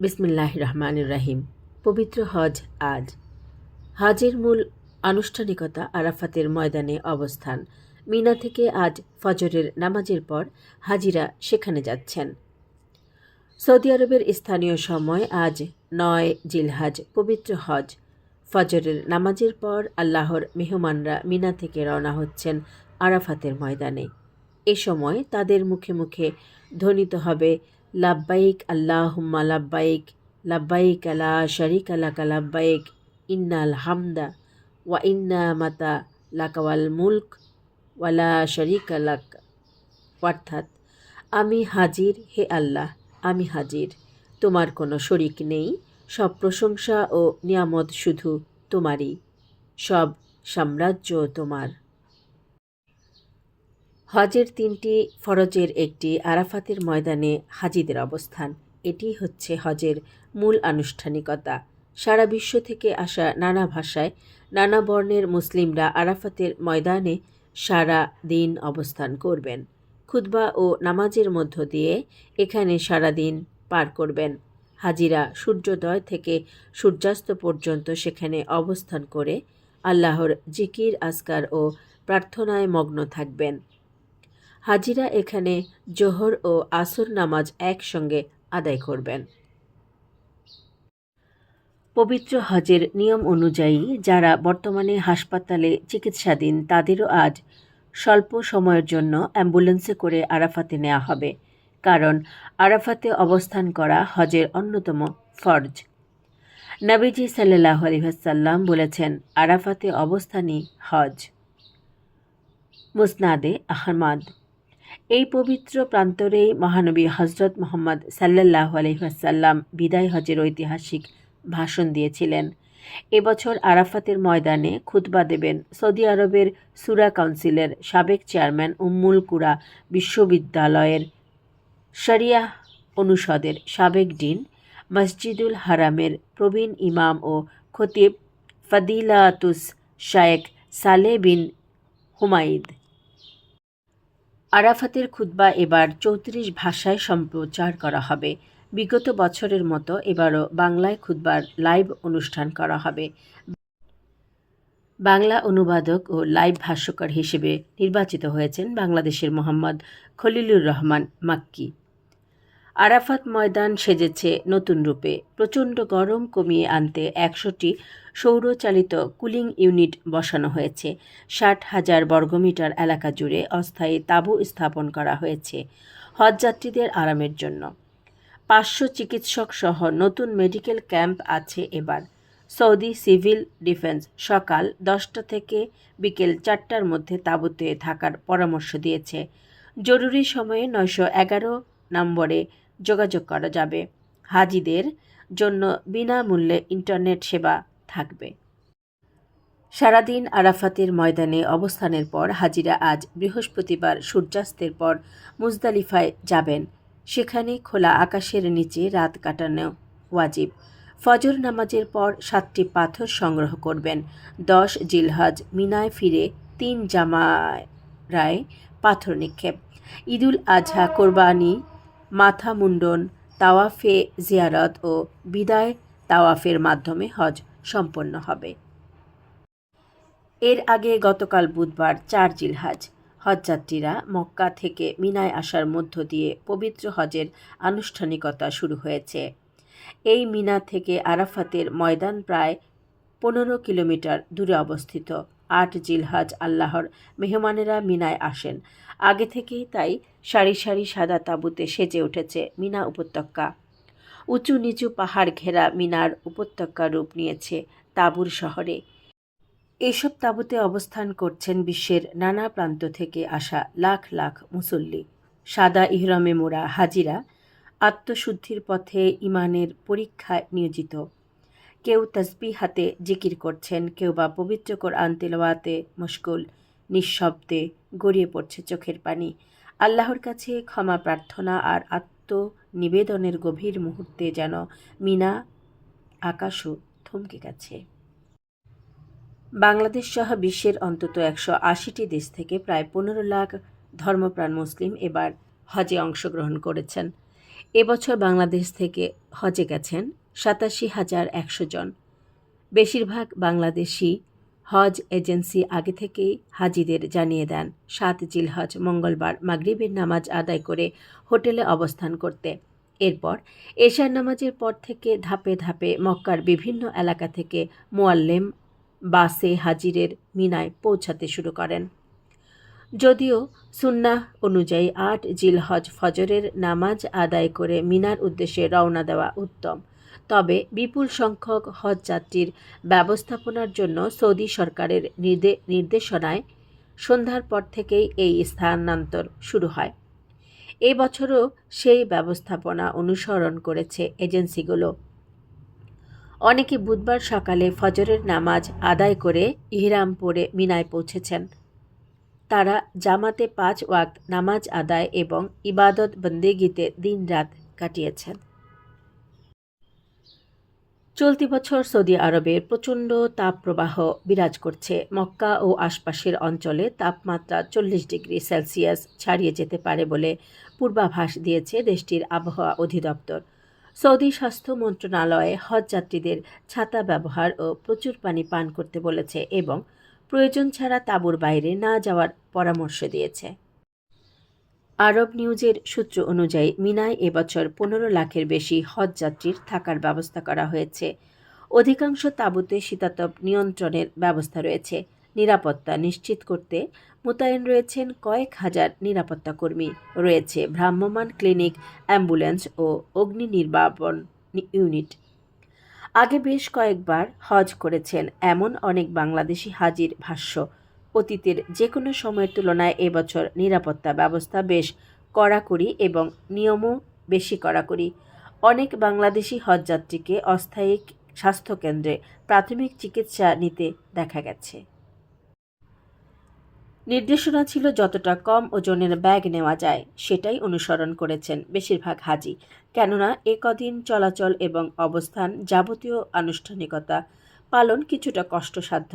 বিসমিল্লাহ রহমান রাহিম পবিত্র হজ আজ। হজের মূল আনুষ্ঠানিকতা আরাফাতের ময়দানে অবস্থান। মিনা থেকে আজ ফজরের নামাজের পর হাজিরা সেখানে যাচ্ছেন। সৌদি আরবের স্থানীয় সময় আজ নয় জিলহাজ, পবিত্র হজ। ফজরের নামাজের পর আল্লাহর মেহমানরা মিনা থেকে রওনা হচ্ছেন আরাফাতের ময়দানে। এ সময় তাদের মুখে মুখে ধ্বনিত হবে লাব্বাইক, আল্লাহুম্মা লাব্বাইক লাব্বাইক আলা শরিক আলাকা লাব্বাইক, ইন্নাল হামদা ওয়া ইন্না মাতা লাকাওয়াল মুলক ওয়ালা শরিক আলাক অর্থাৎ, আমি হাজির হে আল্লাহ, আমি হাজির, তোমার কোনো শরিক নেই, সব প্রশংসা ও নিয়ামত শুধু তোমারই, সব সাম্রাজ্য তোমার। হজের তিনটি ফরজের একটি আরাফাতের ময়দানে হাজিদের অবস্থান। এটি হচ্ছে হজের মূল আনুষ্ঠানিকতা। সারা বিশ্ব থেকে আসা নানা ভাষায় নানা বর্ণের মুসলিমরা আরাফাতের ময়দানে সারা দিন অবস্থান করবেন। খুতবা ও নামাজের মধ্য দিয়ে এখানে সারা দিন পার করবেন। হাজিরা সূর্যোদয় থেকে সূর্যাস্ত পর্যন্ত সেখানে অবস্থান করে আল্লাহর জিকির আসকার ও প্রার্থনায় মগ্ন থাকবেন। হাজিরা এখানে জোহর ও আসর নামাজ একসঙ্গে আদায় করবেন। পবিত্র হজের নিয়ম অনুযায়ী যারা বর্তমানে হাসপাতালে চিকিৎসাধীন, তাদেরও আজ স্বল্প সময়ের জন্য অ্যাম্বুলেন্সে করে আরাফাতে নেওয়া হবে, কারণ আরাফাতে অবস্থান করা হজের অন্যতম ফরজ। নবীজি সাল্লাহ আলহাসাল্লাম বলেছেন, আরাফাতে অবস্থানই হজ। মুসনাদে আহমাদ। এই পবিত্র প্রান্তরেই মহানবী হজরত মোহাম্মদ সাল্লাহ আলহাসাল্লাম বিদায় হজের ঐতিহাসিক ভাষণ দিয়েছিলেন। এবছর আরাফাতের ময়দানে খুতবা দেবেন সৌদি আরবের সুরা কাউন্সিলের সাবেক চেয়ারম্যান উম্মুল কুরা বিশ্ববিদ্যালয়ের শরিয়া অনুষদের সাবেক ডিন, মসজিদুল হারামের প্রবীণ ইমাম ও খতিব ফদিলাতুস শায়েক সালে বিন হুমাইদ আরাফাতের খুতবা এবার চৌত্রিশ ভাষায় সম্প্রচার করা হবে। বিগত বছরের মতো এবারও বাংলায় খুদ্বার লাইভ অনুষ্ঠান করা হবে। বাংলা অনুবাদক ও লাইভ ভাষ্যকার হিসেবে নির্বাচিত হয়েছেন বাংলাদেশের মোহাম্মদ খলিলুর রহমান মাক্কি। আরাফাত ময়দান সেজেছে নতুন রূপে। প্রচণ্ড গরম কমিয়ে আনতে একশোটি সৌরচালিত কুলিং ইউনিট বসানো হয়েছে। ষাট হাজার বর্গমিটার এলাকা জুড়ে অস্থায়ী তাঁবু স্থাপন করা হয়েছে হজযাত্রীদের আরামের জন্য। পাঁচশো চিকিৎসক সহ নতুন মেডিকেল ক্যাম্প আছে এবার। সৌদি সিভিল ডিফেন্স সকাল দশটা থেকে বিকেল চারটার মধ্যে তাঁবুতে থাকার পরামর্শ দিয়েছে। জরুরি সময়ে নয়শো এগারো নম্বরে যোগাযোগ করা যাবে। হাজিদের জন্য বিনামূল্যে ইন্টারনেট সেবা থাকবে। সারাদিন আরাফাতের ময়দানে অবস্থানের পর হাজিরা আজ বৃহস্পতিবার সূর্যাস্তের পর মুজদালিফায় যাবেন। সেখানে খোলা আকাশের নিচে রাত কাটানো ওয়াজিব। ফজর নামাজের পর সাতটি পাথর সংগ্রহ করবেন। দশ জিলহজ মিনায় ফিরে তিন জামারায় পাথর নিক্ষেপ। ঈদুল আজহা কোরবানি মাথা মুন্ডন, তাওয়াফে জিয়ারত ও বিদায় তাওয়াফের মাধ্যমে হজ সম্পন্ন হবে। এর আগে গতকাল বুধবার চার জিলহাজ হজযাত্রীরা মক্কা থেকে মিনায় আসার মধ্য দিয়ে পবিত্র হজের আনুষ্ঠানিকতা শুরু হয়েছে। এই মিনা থেকে আরাফাতের ময়দান প্রায় পনেরো কিলোমিটার দূরে অবস্থিত। আট জিলহাজ আল্লাহর মেহমানেরা মিনায় আসেন। আগে থেকেই তাই সারি সারি সাদা তাঁবুতে সেজে উঠেছে মিনা উপত্যকা। উঁচু নিচু পাহাড় ঘেরা মিনার উপত্যকা রূপ নিয়েছে তাঁবুর শহরে। এসব তাঁবুতে অবস্থান করছেন বিশ্বের নানা প্রান্ত থেকে আসা লাখ লাখ মুসল্লি। সাদা ইহরমে মোড়া হাজিরা আত্মশুদ্ধির পথে ইমানের পরীক্ষায় নিয়োজিত। কেউ তসবি হাতে জিকির করছেন, কেউ বা পবিত্র কোরআন তেলাওয়াতে মুশকুল, নিঃশব্দে গড়িয়ে পড়ছে চোখের পানি। আল্লাহর কাছে ক্ষমা প্রার্থনা আর আত্মনিবেদনের গভীর মুহূর্তে যেন মিনা আকাশও থমকে গেছে। বাংলাদেশ সহ বিশ্বের অন্তত একশো আশিটি দেশ থেকে প্রায় পনেরো লাখ ধর্মপ্রাণ মুসলিম এবার হজে অংশগ্রহণ করেছেন। এবছর বাংলাদেশ থেকে হজে গেছেন সাতাশি হাজার একশো জন। বেশিরভাগ বাংলাদেশি হজ এজেন্সি আগে থেকেই হাজিদের জানিয়ে দেন। সাত জিলহজ মঙ্গলবার মাগরিবের নামাজ আদায় করে হোটেলে অবস্থান করতে। এরপর এশার নামাজের পর থেকে ধাপে ধাপে মক্কার বিভিন্ন এলাকা থেকে মোয়াল্লেম বাসে হাজিরের মিনায় পৌঁছাতে শুরু করেন। যদিও সুন্নাহ অনুযায়ী আট জিলহজ ফজরের নামাজ আদায় করে মিনার উদ্দেশ্যে রওনা দেওয়া উত্তম। তবে বিপুল সংখ্যক হজ যাত্রীর ব্যবস্থাপনার জন্য সৌদি সরকারের নির্দে- নির্দেশনায় সন্ধ্যার পর থেকেই এই স্থানান্তর শুরু হয়। এই বছরও সেই ব্যবস্থাপনা অনুসরণ করেছে এজেন্সিগুলো। অনেকে বুধবার সকালে ফজরের নামাজ আদায় করে ইহরাম পরে মিনায় পৌঁছেছেন। তারা জামাতে পাঁচ ওয়াক্ত নামাজ আদায় এবং ইবাদত বন্দেগীতে দিনরাত কাটিয়েছেন। চলতি বছর সৌদি আরবের প্রচণ্ড তাপপ্রবাহ বিরাজ করছে। মক্কা ও আশপাশের অঞ্চলে তাপমাত্রা চল্লিশ ডিগ্রি সেলসিয়াস ছাড়িয়ে যেতে পারে বলে পূর্বাভাস দিয়েছে দেশটির আবহাওয়া অধিদপ্তর। সৌদি স্বাস্থ্য মন্ত্রণালয়ে হজ যাত্রীদের ছাতা ব্যবহার ও প্রচুর পানি পান করতে বলেছে এবং প্রয়োজন ছাড়া তাঁবুর বাইরে না যাওয়ার পরামর্শ দিয়েছে। আরব নিউজের সূত্র অনুযায়ী মিনায় এবছর পনেরো লাখের বেশি হজ যাত্রীর থাকার ব্যবস্থা করা হয়েছে। অধিকাংশ তাঁবুতে শীতাতপ নিয়ন্ত্রণের ব্যবস্থা রয়েছে। নিরাপত্তা নিশ্চিত করতে মোতায়েন রয়েছেন কয়েক হাজার নিরাপত্তা কর্মী। রয়েছে ভ্রাম্যমাণ ক্লিনিক, অ্যাম্বুলেন্স ও অগ্নি নির্বাপন ইউনিট। আগে বেশ কয়েকবার হজ করেছেন এমন অনেক বাংলাদেশি হাজির ভাষ্য। অতীতের যে কোনো সময়ের তুলনায় এবছর নিরাপত্তা ব্যবস্থা বেশ কড়াকড়ি এবং নিয়মও বেশি কড়াকড়ি। অনেক বাংলাদেশি হজযাত্রীকে অস্থায়ী স্বাস্থ্যকেন্দ্রে প্রাথমিক চিকিৎসা নিতে দেখা গেছে। নির্দেশনা ছিল যতটা কম ওজনের ব্যাগ নেওয়া যায়, সেটাই অনুসরণ করেছেন বেশিরভাগ হাজি। কেননা, এ কদিন চলাচল এবং অবস্থান যাবতীয় আনুষ্ঠানিকতা পালন কিছুটা কষ্টসাধ্য।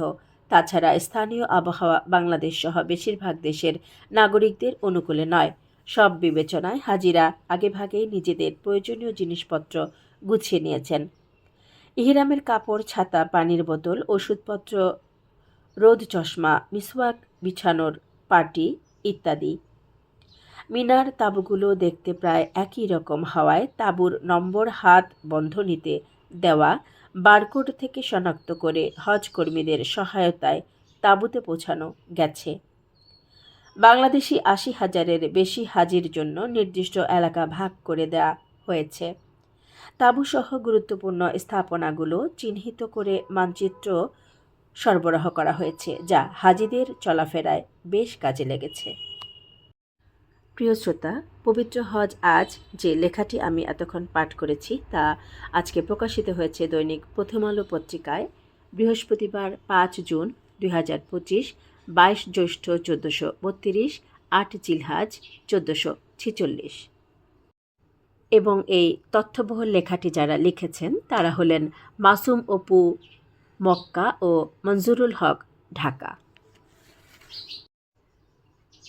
তাছাড়া স্থানীয় আবহাওয়া বাংলাদেশ সহ বেশিরভাগ দেশের নাগরিকদের অনুকূলে নয়। সব বিবেচনায় হাজিরা আগেভাগেই নিজেদের প্রয়োজনীয় জিনিসপত্র গুছিয়ে নিয়েছেন। ইহিরামের কাপড়, ছাতা, পানির বোতল, ওষুধপত্র, রোদ চশমা, মিসওয়াক, বিছানোর পার্টি ইত্যাদি। মিনার তাঁবুগুলো দেখতে প্রায় একই রকম হওয়ায় তাঁবুর নম্বর হাত বন্ধনীতে দেওয়া বারকোড থেকে শনাক্ত করে হজ কর্মীদের সহায়তায় তাঁবুতে পৌঁছানো গেছে। বাংলাদেশি আশি হাজারের বেশি হাজির জন্য নির্দিষ্ট এলাকা ভাগ করে দেওয়া হয়েছে। তাঁবুসহ গুরুত্বপূর্ণ স্থাপনাগুলো চিহ্নিত করে মানচিত্র সরবরাহ করা হয়েছে, যা হাজিদের চলাফেরায় বেশ কাজে লেগেছে। প্রিয় শ্রোতা, পবিত্র হজ আজ যে লেখাটি আমি এতক্ষণ পাঠ করেছি তা আজকে প্রকাশিত হয়েছে দৈনিক প্রথম আলো পত্রিকায়, বৃহস্পতিবার পাঁচ জুন দুই হাজার পঁচিশ, বাইশ জ্যৈষ্ঠ চোদ্দোশো বত্রিশ, আট জিলহাজ চোদ্দোশো ছিচল্লিশ। এবং এই তথ্যবহুল লেখাটি যারা লিখেছেন, তারা হলেন মাসুম অপু মক্কা ও মঞ্জুরুল হক, ঢাকা।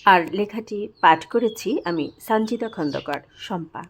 আর লেখাটি পাঠ করেছি আমি সঞ্জিতা খন্দকার শম্পা।